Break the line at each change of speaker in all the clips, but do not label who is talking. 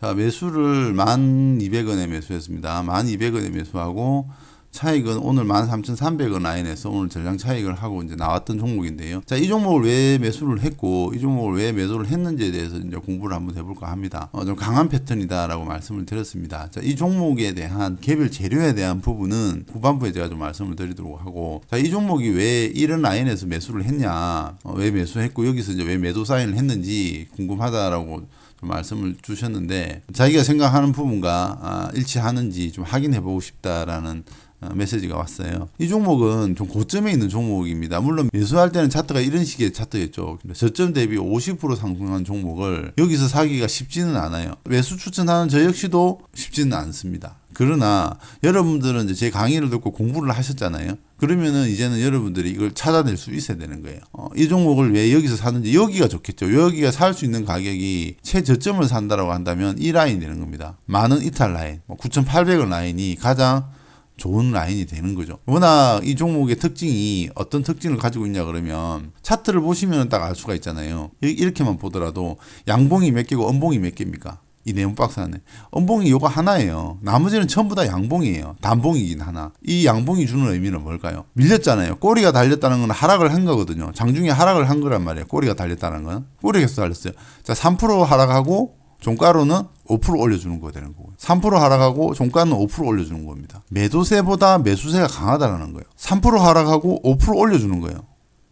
자, 매수를 1,200원에 매수했습니다. 1,200원에 매수하고 차익은 오늘 13,300원 라인에서 오늘 전량 차익을 하고 이제 나왔던 종목인데요. 자, 이 종목을 왜 매수를 했고 이 종목을 왜 매도를 했는지에 대해서 이제 공부를 한번 해볼까 합니다. 어, 좀 강한 패턴이다라고 말씀을 드렸습니다. 자, 이 종목에 대한 개별 재료에 대한 부분은 후반부에 제가 좀 말씀을 드리도록 하고 자, 이 종목이 왜 이런 라인에서 매수를 했냐, 어, 왜 매수했고 여기서 이제 왜 매도 사인을 했는지 궁금하다라고 좀 말씀을 주셨는데 자기가 생각하는 부분과 아, 일치하는지 좀 확인해 보고 싶다라는 어, 메시지가 왔어요. 이 종목은 좀 고점에 있는 종목입니다. 물론 매수할 때는 차트가 이런 식의 차트였죠. 저점 대비 50% 상승한 종목을 여기서 사기가 쉽지는 않아요. 매수 추천하는 저 역시도 쉽지는 않습니다. 그러나 여러분들은 이제 제 강의를 듣고 공부를 하셨잖아요. 그러면은 이제는 여러분들이 이걸 찾아낼 수 있어야 되는 거예요. 어, 이 종목을 왜 여기서 사는지 여기가 좋겠죠. 여기가 살 수 있는 가격이 최저점을 산다라고 한다면 이 라인이 되는 겁니다. 많은 이탈 라인, 9,800원 라인이 가장 좋은 라인이 되는 거죠. 워낙 이 종목의 특징이 어떤 특징을 가지고 있냐 그러면 차트를 보시면 딱 알 수가 있잖아요. 이- 이렇게만 보더라도 양봉이 몇 개고 음봉이 몇 개입니까? 이 네모 박스 안에 음봉이 요거 하나예요. 나머지는 전부 다 양봉이에요. 단봉이긴 하나. 이 양봉이 주는 의미는 뭘까요? 밀렸잖아요. 꼬리가 달렸다는 건 하락을 한 거거든요. 장중에 하락을 한 거란 말이에요. 꼬리가 달렸다는 건 꼬리가 달렸어요. 자, 3% 하락하고 종가로는 5% 올려주는 거 되는 거고요. 3% 하락하고 종가는 5% 올려주는 겁니다. 매도세보다 매수세가 강하다라는 거예요. 3% 하락하고 5% 올려주는 거예요.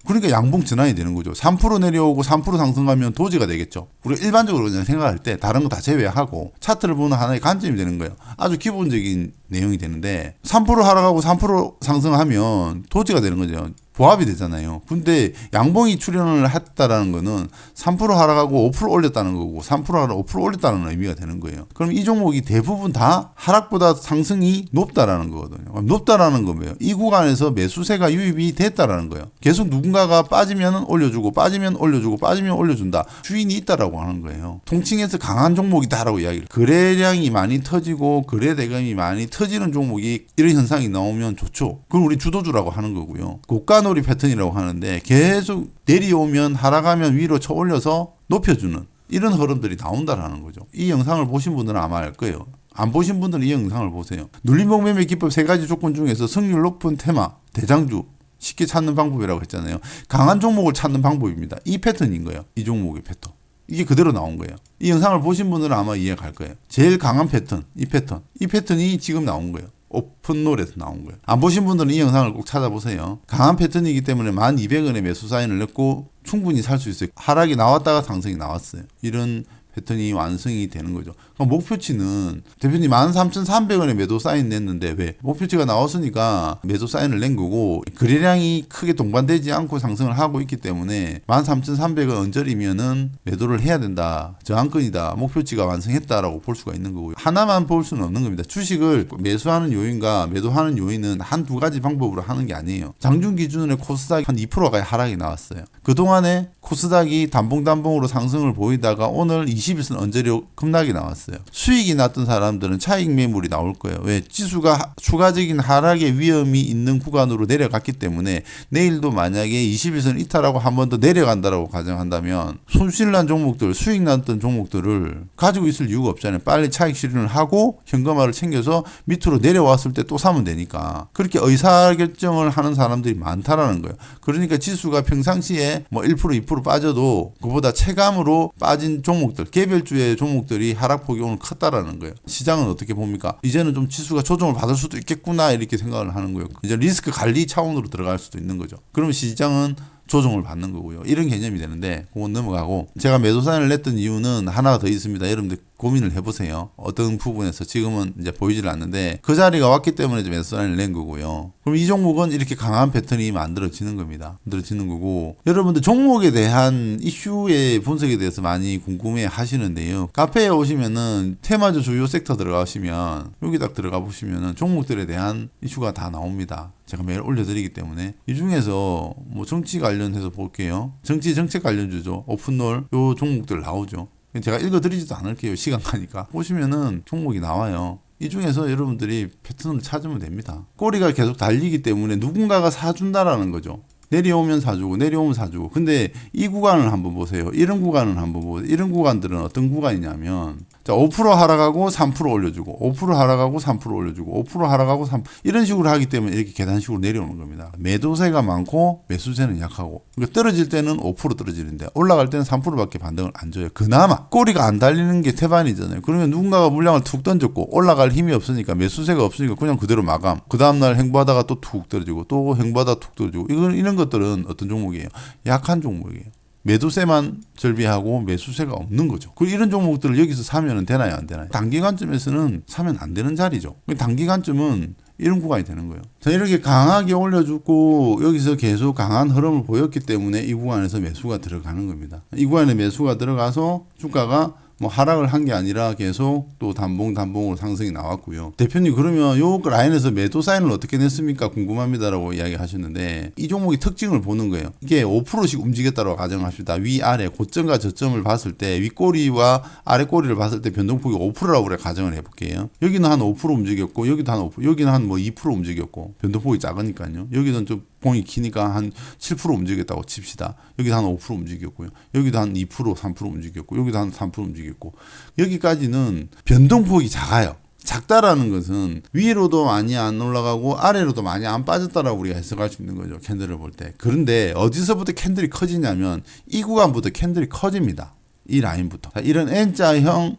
그러니까 양봉 전환이 되는 거죠. 3% 내려오고 3% 상승하면 도지가 되겠죠. 우리가 일반적으로 그냥 생각할 때 다른 거 다 제외하고 차트를 보는 하나의 관점이 되는 거예요. 아주 기본적인 내용이 되는데 3% 하락하고 3% 상승하면 도지가 되는 거죠. 보합이 되잖아요. 근데 양봉이 출현을 했다라는 거는 3% 하락하고 5% 올렸다는 거고 3% 하락 5% 올렸다는 의미가 되는 거예요. 그럼 이 종목이 대부분 다 하락보다 상승이 높다라는 거거든요. 그럼 높다라는 건 뭐예요? 이 구간에서 매수세가 유입이 됐다라는 거예요. 계속 누군가가 빠지면 올려주고 빠지면 올려주고 빠지면 올려준다. 주인이 있다라고 하는 거예요. 통칭해서 강한 종목이다라고 이야기를. 거래량이 많이 터지고 거래 대금이 많이 터지는 종목이 이런 현상이 나오면 좋죠. 그걸 우리 주도주라고 하는 거고요. 고가 놀이 패턴이라고 하는데 계속 내려오면 하락하면 위로 쳐 올려서 높여주는 이런 흐름들이 나온다라는 거죠. 이 영상을 보신 분들은 아마 알 거예요. 안 보신 분들은 이 영상을 보세요. 눌림목 매매 기법 세 가지 조건 중에서 승률 높은 테마, 대장주 쉽게 찾는 방법이라고 했잖아요. 강한 종목을 찾는 방법입니다. 이 패턴인 거예요. 이 종목의 패턴. 이게 그대로 나온 거예요. 이 영상을 보신 분들은 아마 이해가 갈 거예요. 제일 강한 패턴, 이 패턴. 이 패턴이 지금 나온 거예요. 오픈롤에서 나온 거예요. 안 보신 분들은 이 영상을 꼭 찾아보세요. 강한 패턴이기 때문에 1200원의 매수 사인을 냈고 충분히 살 수 있어요. 하락이 나왔다가 상승이 나왔어요. 이런 패턴이 완성이 되는 거죠. 그럼 목표치는 대표님 13,300원에 매도 사인 냈는데 왜? 목표치가 나왔으니까 매도 사인을 낸 거고 거래량이 크게 동반되지 않고 상승을 하고 있기 때문에 13,300원 언저리면은 매도를 해야 된다. 저항권이다. 목표치가 완성했다라고 볼 수가 있는 거고요. 하나만 볼 수는 없는 겁니다. 주식을 매수하는 요인과 매도하는 요인은 한 두 가지 방법으로 하는 게 아니에요. 장중 기준으로 코스닥이 한 2%가 하락이 나왔어요. 그동안에 코스닥이 단봉단봉으로 상승을 보이다가 오늘 20일선 언저리 급락이 나왔어요. 수익이 났던 사람들은 차익 매물이 나올 거예요. 왜? 지수가 하- 추가적인 하락의 위험이 있는 구간으로 내려갔기 때문에 내일도 만약에 21선 이탈하고 한 번 더 내려간다라고 가정한다면 손실 난 종목들, 수익 났던 종목들을 가지고 있을 이유가 없잖아요. 빨리 차익 실현을 하고 현금화를 챙겨서 밑으로 내려왔을 때 또 사면 되니까 그렇게 의사결정을 하는 사람들이 많다라는 거예요. 그러니까 지수가 평상시에 뭐 1% 2% 빠져도 그보다 체감으로 빠진 종목들, 개별주의 종목들이 하락폭이 오늘 컸다라는 거예요. 시장은 어떻게 봅니까? 이제는 좀 지수가 조정을 받을 수도 있겠구나 이렇게 생각을 하는 거예요. 이제 리스크 관리 차원으로 들어갈 수도 있는 거죠. 그러면 시장은 조정을 받는 거고요. 이런 개념이 되는데 그건 넘어가고 제가 매도 사인을 냈던 이유는 하나가 더 있습니다. 여러분들 고민을 해보세요. 어떤 부분에서 지금은 이제 보이질 않는데 그 자리가 왔기 때문에 매도 사인을 낸 거고요. 그럼 이 종목은 이렇게 강한 패턴이 만들어지는 겁니다. 만들어지는 거고 여러분들 종목에 대한 이슈의 분석에 대해서 많이 궁금해 하시는데요. 카페에 오시면은 테마주 주요 섹터 들어가시면 여기 딱 들어가 보시면은 종목들에 대한 이슈가 다 나옵니다. 제가 매일 올려드리기 때문에 이 중에서 뭐 정치 관련해서 볼게요. 정치 정책 관련주죠. 오픈롤 요 종목들 나오죠. 제가 읽어드리지도 않을게요. 시간 가니까 보시면은 종목이 나와요. 이 중에서 여러분들이 패턴을 찾으면 됩니다. 꼬리가 계속 달리기 때문에 누군가가 사준다라는 거죠. 내려오면 사주고 내려오면 사주고 근데 이 구간을 한번 보세요 이런 구간을 한번 보세요 이런 구간들은 어떤 구간이냐면 자, 5% 하락하고 3% 올려주고, 5% 하락하고 3% 올려주고, 5% 하락하고 3 이런 식으로 하기 때문에 이렇게 계단식으로 내려오는 겁니다. 매도세가 많고 매수세는 약하고, 그러니까 떨어질 때는 5% 떨어지는데 올라갈 때는 3%밖에 반등을 안 줘요. 그나마 꼬리가 안 달리는 게 태반이잖아요. 그러면 누군가가 물량을 툭 던졌고 올라갈 힘이 없으니까 매수세가 없으니까 그냥 그대로 마감. 그 다음 날 행보하다가 또 툭 떨어지고 또 행보하다 툭 떨어지고 이건 이런 것들은 어떤 종목이에요? 약한 종목이에요. 매도세만 절비하고 매수세가 없는 거죠. 그리고 이런 종목들을 여기서 사면 되나요, 안 되나요? 단기간쯤에서는 사면 안 되는 자리죠. 단기간쯤은 이런 구간이 되는 거예요. 자, 이렇게 강하게 올려주고 여기서 계속 강한 흐름을 보였기 때문에 이 구간에서 매수가 들어가는 겁니다. 이 구간에 매수가 들어가서 주가가 뭐 하락을 한 게 아니라 계속 또 단봉 단봉으로 상승이 나왔고요. 대표님 그러면 요 라인에서 매도 사인을 어떻게 냈습니까? 궁금합니다라고 이야기하셨는데 이 종목의 특징을 보는 거예요. 이게 5%씩 움직였다고 가정합시다. 위 아래 고점과 저점을 봤을 때 윗꼬리와 아래 꼬리를 봤을 때 변동폭이 5%라고 우리가 가정을 해볼게요. 여기는 한 5% 움직였고 여기도 한 5%, 여기는 한 뭐 2% 움직였고 변동폭이 작으니까요. 여기는 좀 봉이 기니까 한 7% 움직였다고 칩시다. 여기도 한 5% 움직였고요. 여기도 한 2%, 3% 움직였고, 여기도 한 3% 움직였고, 여기까지는 변동폭이 작아요. 작다라는 것은 위로도 많이 안 올라가고 아래로도 많이 안 빠졌다라고 우리가 해석할 수 있는 거죠. 캔들을 볼 때. 그런데 어디서부터 캔들이 커지냐면 이 구간부터 캔들이 커집니다. 이 라인부터. 자, 이런 N자형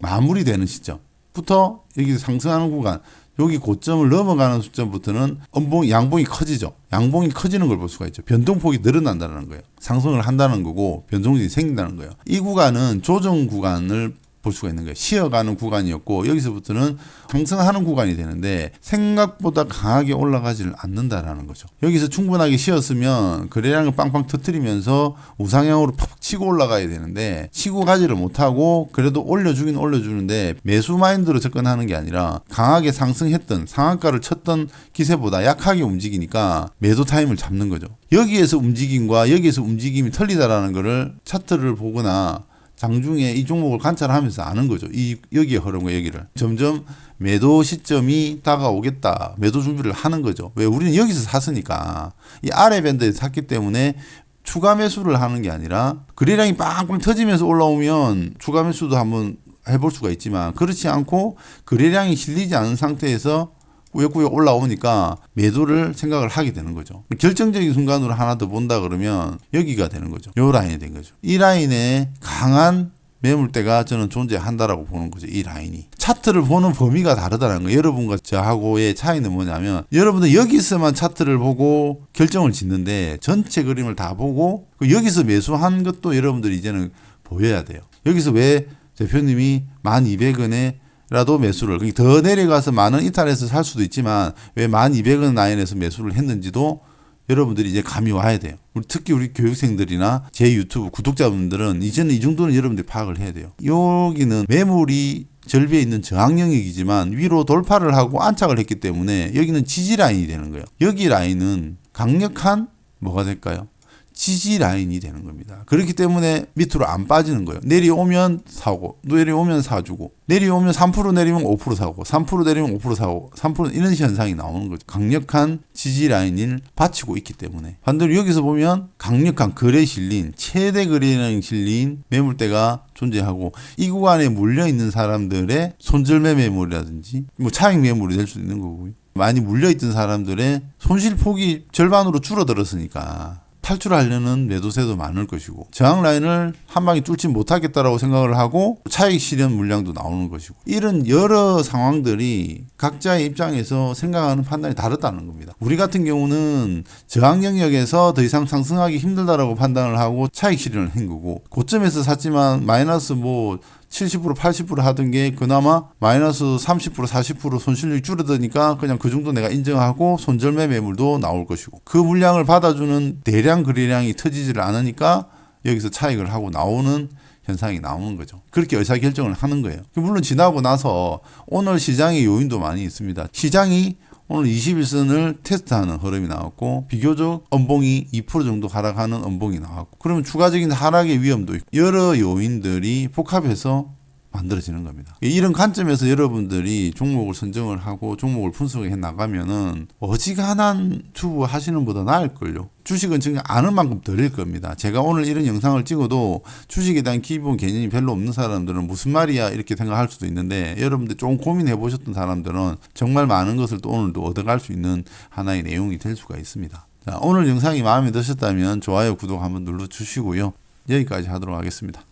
마무리되는 시점부터 여기 상승하는 구간 여기 고점을 넘어가는 수점부터는 음봉 양봉이 커지죠. 양봉이 커지는 걸 볼 수가 있죠. 변동폭이 늘어난다는 거예요. 상승을 한다는 거고 변동이 생긴다는 거예요. 이 구간은 조정 구간을 볼 수가 있는 거예요. 쉬어가는 구간이었고 여기서부터는 상승하는 구간이 되는데 생각보다 강하게 올라가지를 않는다라는 거죠. 여기서 충분하게 쉬었으면 거래량을 빵빵 터트리면서 우상향으로 팍 치고 올라가야 되는데 치고 가지를 못하고 그래도 올려주긴 올려주는데 매수 마인드로 접근하는 게 아니라 강하게 상승했던 상한가를 쳤던 기세보다 약하게 움직이니까 매도 타임을 잡는 거죠. 여기에서 움직임과 여기에서 움직임이 틀리다라는 거를 차트를 보거나 장중에 이 종목을 관찰하면서 아는 거죠. 이 여기의 흐름과 여기를 점점 매도 시점이 다가오겠다. 매도 준비를 하는 거죠. 왜 우리는 여기서 샀으니까 이 아래 밴드에 샀기 때문에 추가 매수를 하는 게 아니라 거래량이 빵빵 터지면서 올라오면 추가 매수도 한번 해볼 수가 있지만 그렇지 않고 거래량이 실리지 않은 상태에서 꾸역꾸역 올라오니까 매도를 생각을 하게 되는 거죠. 결정적인 순간으로 하나 더 본다 그러면 여기가 되는 거죠. 요 라인이 된 거죠. 이 라인에 강한 매물대가 저는 존재한다라고 보는 거죠. 이 라인이. 차트를 보는 범위가 다르다는 거예요. 여러분과 저하고의 차이는 뭐냐면 여러분들 여기서만 차트를 보고 결정을 짓는데 전체 그림을 다 보고 그 여기서 매수한 것도 여러분들이 이제는 보여야 돼요. 여기서 왜 대표님이 1200원에 라도 매수를 더 내려가서 만원 이탈해서 살 수도 있지만 왜 1200원 라인에서 매수를 했는지도 여러분들이 이제 감이 와야 돼요. 우리 특히 우리 교육생들이나 제 유튜브 구독자분들은 이제는 이 정도는 여러분들이 파악을 해야 돼요. 여기는 매물이 절비에 있는 저항 영역이지만 위로 돌파를 하고 안착을 했기 때문에 여기는 지지 라인이 되는 거예요. 여기 라인은 강력한 뭐가 될까요? 지지 라인이 되는 겁니다. 그렇기 때문에 밑으로 안 빠지는 거예요. 내려오면 사고, 내려오면 사주고, 내려오면 3% 내리면 5% 사고, 3% 내리면 5% 사고, 3% 이런 현상이 나오는 거죠. 강력한 지지 라인을 받치고 있기 때문에. 반대로 여기서 보면 강력한 거래 실린, 최대 거래량 실린 매물대가 존재하고 이 구간에 물려 있는 사람들의 손절매 매물이라든지 뭐 차익 매물이 될 수도 있는 거고요. 많이 물려 있던 사람들의 손실 폭이 절반으로 줄어들었으니까 탈출하려는 매도세도 많을 것이고 저항 라인을 한 방에 뚫지 못하겠다라고 생각을 하고 차익 실현 물량도 나오는 것이고 이런 여러 상황들이 각자의 입장에서 생각하는 판단이 다르다는 겁니다. 우리 같은 경우는 저항 영역에서 더 이상 상승하기 힘들다라고 판단을 하고 차익 실현을 한 거고 고점에서 샀지만 마이너스 뭐 70% 80% 하던 게 그나마 마이너스 30% 40% 손실률이 줄어드니까 그냥 그 정도 내가 인정하고 손절매 매물도 나올 것이고 그 물량을 받아주는 대량 거래량이 터지지를 않으니까 여기서 차익을 하고 나오는 현상이 나오는 거죠. 그렇게 의사결정을 하는 거예요. 물론 지나고 나서 오늘 시장의 요인도 많이 있습니다. 시장이 오늘 21선을 테스트하는 흐름이 나왔고 비교적 음봉이 2% 정도 하락하는 음봉이 나왔고 그러면 추가적인 하락의 위험도 있고 여러 요인들이 복합해서 만들어지는 겁니다. 이런 관점에서 여러분들이 종목을 선정을 하고 종목을 분석해 나가면은 어지간한 투부 하시는 보다 나을걸요. 주식은 지금 아는 만큼 덜일 겁니다. 제가 오늘 이런 영상을 찍어도 주식에 대한 기본 개념이 별로 없는 사람들은 무슨 말이야 이렇게 생각할 수도 있는데 여러분들 좀 고민해 보셨던 사람들은 정말 많은 것을 또 오늘도 얻어갈 수 있는 하나의 내용이 될 수가 있습니다. 자, 오늘 영상이 마음에 드셨다면 좋아요, 구독 한번 눌러 주시고요. 여기까지 하도록 하겠습니다.